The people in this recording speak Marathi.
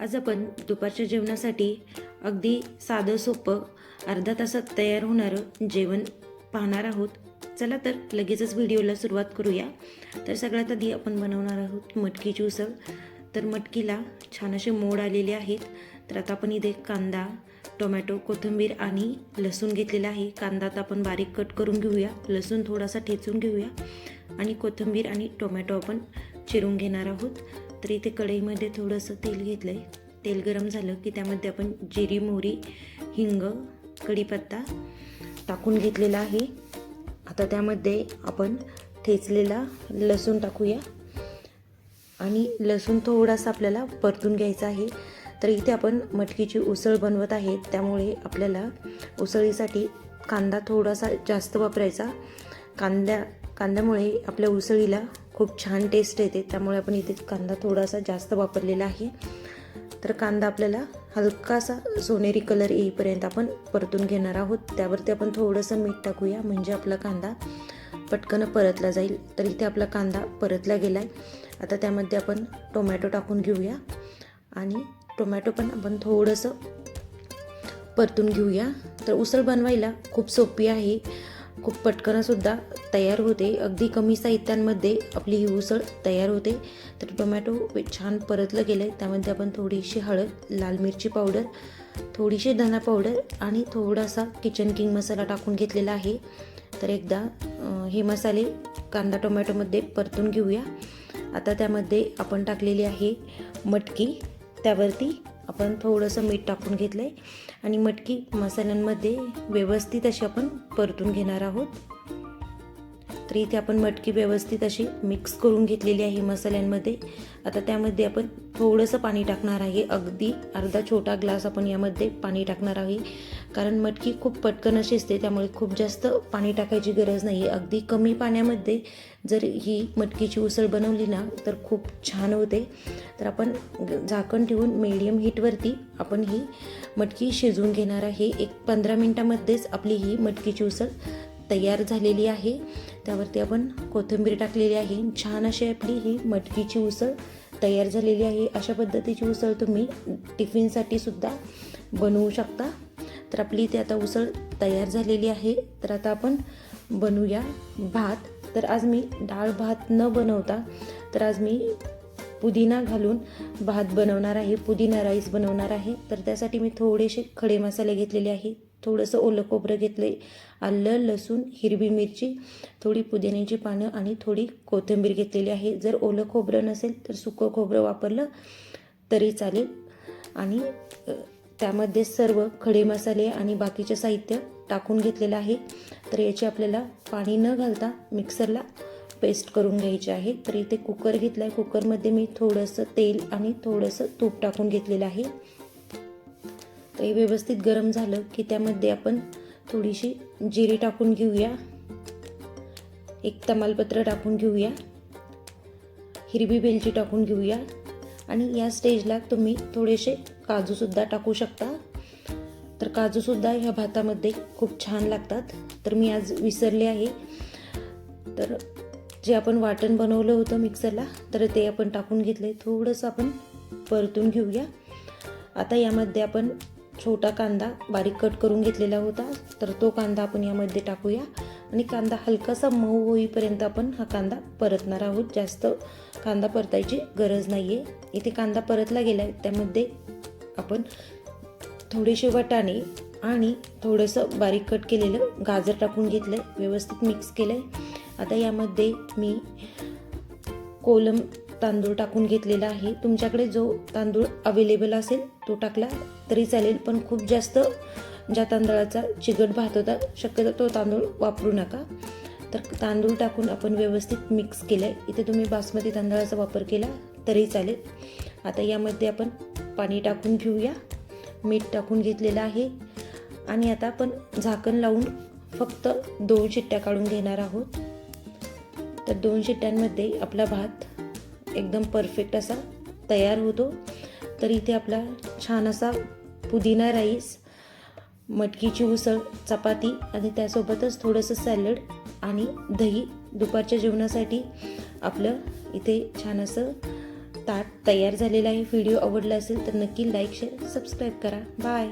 आज आपण दुपारच्या जेवणासाठी अगदी साधं सोपं अर्धा तासात तयार होणारं जेवण पाहणार आहोत. चला तर लगेचच व्हिडिओला सुरुवात करूया. तर सगळ्यात आधी आपण बनवणार आहोत मटकीची उसळ तर मटकीला छान असे मोड आलेले आहेत. तर आता आपण इथे कांदा टोमॅटो कोथिंबीर आणि लसूण घेतलेला आहे. कांदा आता आपण बारीक कट करून घेऊया. लसूण थोडासा ठेचून घेऊया. आणि कोथिंबीर आणि टोमॅटो आपण चिरून घेणार आहोत. तर इथे कढईमध्ये थोडंसं तेल घेतलं आहे तेल गरम झालं की त्यामध्ये आपण जिरी मोहरी हिंग कढीपत्ता टाकून घेतलेला आहे. आता त्यामध्ये आपण ठेचलेला लसूण टाकूया. आणि लसूण थोडासा आपल्याला परतून घ्यायचा आहे. तर इथे आपण मटकीची उसळ बनवत आहे त्यामुळे आपल्याला उसळीसाठी कांदा थोडासा जास्त वापरायचा. कांद्या कांद्यामुळे आपल्या उसळीला खूप छान टेस्ट येते. त्यामुळे आपण इथे कांदा थोडासा जास्त वापरलेला आहे. तर कांदा आपल्याला हलकासा सोनेरी कलर येईपर्यंत आपण परतून घेणार आहोत. त्यावरती आपण थोडंसं मीठ टाकूया म्हणजे आपला कांदा पटकन परतला जाईल. तर इथे आपला कांदा परतला गेला आहे आता त्यामध्ये आपण टोमॅटो टाकून घेऊया. आणि टोमॅटो पण आपण थोडंसं परतून घेऊया. तर उसळ बनवायला खूप सोपी आहे. खूप पटकनसुद्धा तयार होते. अगदी कमी साहित्यांमध्ये आपली ही उसळ तयार होते. तर टोमॅटो छान परतलं गेलं आहे त्यामध्ये आपण थोडीशी हळद लाल मिरची पावडर थोडीशी धना पावडर आणि थोडासा किचन किंग मसाला टाकून घेतलेला आहे. तर एकदा हे मसाले कांदा टोमॅटोमध्ये परतून घेऊया. आता त्यामध्ये आपण टाकलेली आहे मटकी. त्यावरती आपण थोडंसं मीठ टाकून घेतलं आहे आणि मटकी मसाल्यांमध्ये व्यवस्थित अशी आपण परतून घेणार आहोत. तर इथे आपण मटकी व्यवस्थित अशी मिक्स करून घेतलेली आहे मसाल्यांमध्ये. आता त्यामध्ये आपण थोडंसं पाणी टाकणार आहे. अगदी अर्धा छोटा ग्लास आपण यामध्ये पाणी टाकणार आहे. कारण मटकी खूप पटकन शिजते त्यामुळे खूप जास्त पाणी टाकायची गरज नाही. आहे अगदी कमी पाण्यामध्ये जर ही मटकीची उसळ बनवली ना तर खूप छान होते. तर आपण झाकण ठेवून मीडियम हीटवरती आपण ही मटकी शिजवून घेणार आहे. एक पंधरा मिनटामध्येच आपली ही मटकीची उसळ तयार झालेली आहे. त्यावरती आपण कोथिंबीर टाकलेली आहे. छान अशी आपली ही मटकीची उसळ तयार झालेली आहे. अशा पद्धतीची उसळ तुम्ही टिफिनसाठी सुद्धा बनवू शकता. तर आपली इथे आता उसळ तयार झालेली आहे. तर आता आपण बनवूया भात. तर आज मी डाळ भात न बनवता तर आज मी पुदिना घालून भात बनवणार आहे. पुदिना राईस बनवणार आहे. तर त्यासाठी मी थोडेसे खडे मसाले घेतलेले आहे थोडंसं ओलं खोबरं घेतलं आलं लसूण हिरवी मिरची थोडी पुदिन्याची पानं आणि थोडी कोथिंबीर घेतलेली आहे. जर ओलं खोबरं नसेल तर सुकं खोबरं वापरलं तरी चालेल. आणि त्यामध्ये सर्व खडे मसाले आणि बाकीचे साहित्य टाकून घेतलेलं आहे. तर याची आपल्याला पाणी न घालता मिक्सरला पेस्ट करून घ्यायची आहे. तर इथे कुकर घेतला आहे कुकरमध्ये मी थोडंसं तेल आणि थोडंसं तूप टाकून घेतलेलं आहे. तर हे व्यवस्थित गरम झालं की त्यामध्ये आपण थोडीशी जिरी टाकून घेऊया. एक तमालपत्र टाकून घेऊया. हिरवी वेलची टाकून घेऊया. आणि या स्टेजला तुम्ही थोडेसे काजूसुद्धा टाकू शकता. तर काजूसुद्धा ह्या भातामध्ये खूप छान लागतात. तर मी आज विसरले आहे. तर जे आपण वाटण बनवलं होतं मिक्सरला तर ते आपण टाकून घेतले. थोडंसं आपण परतून घेऊया. आता यामध्ये आपण छोटा कांदा बारीक कट करून घेतलेला होता. तर तो कांदा आपण यामध्ये टाकूया. आणि कांदा हलकासा मऊ होईपर्यंत आपण हा कांदा परतणार आहोत. जास्त कांदा परतायची गरज नाही आहे इथे कांदा परतला गेला आहे त्यामध्ये आपण थोडेसे वटाणे आणि थोडंसं बारीक कट केलेलं गाजर टाकून घेतलं आहे व्यवस्थित मिक्स केलं आहे आता यामध्ये मी कोलम तांदूळ टाकून घेतलेला आहे. तुमच्याकडे जो तांदूळ अवेलेबल असेल तो टाकला तरी चालेल पण खूप जास्त ज्या तांदळाचा चिकट भात होता शक्यतो तो तांदूळ वापरू नका. तर तांदूळ टाकून आपण व्यवस्थित मिक्स केलं आहे इथे तुम्ही बासमती तांदळाचा वापर केला तरी चालेल. आता यामध्ये आपण पाणी टाकून घेऊया. मीठ टाकून घेतलेलं आहे. आणि आता आपण झाकण लावून फक्त दोन शिट्ट्या काढून घेणार आहोत. तर दोन शिट्ट्यांमध्ये आपला भात एकदम परफेक्ट असा तयार होतो. तर इथे आपला छान असा पुदिना राईस मटकीची उसळ चपाती आणि त्यासोबतच थोडंसं सॅलड आणि दही दुपारच्या जेवणासाठी आपलं इथे छान असं ताट तयार झालेलं आहे. व्हिडिओ आवडला असेल तर नक्की लाईक शेअर सबस्क्राईब करा. बाय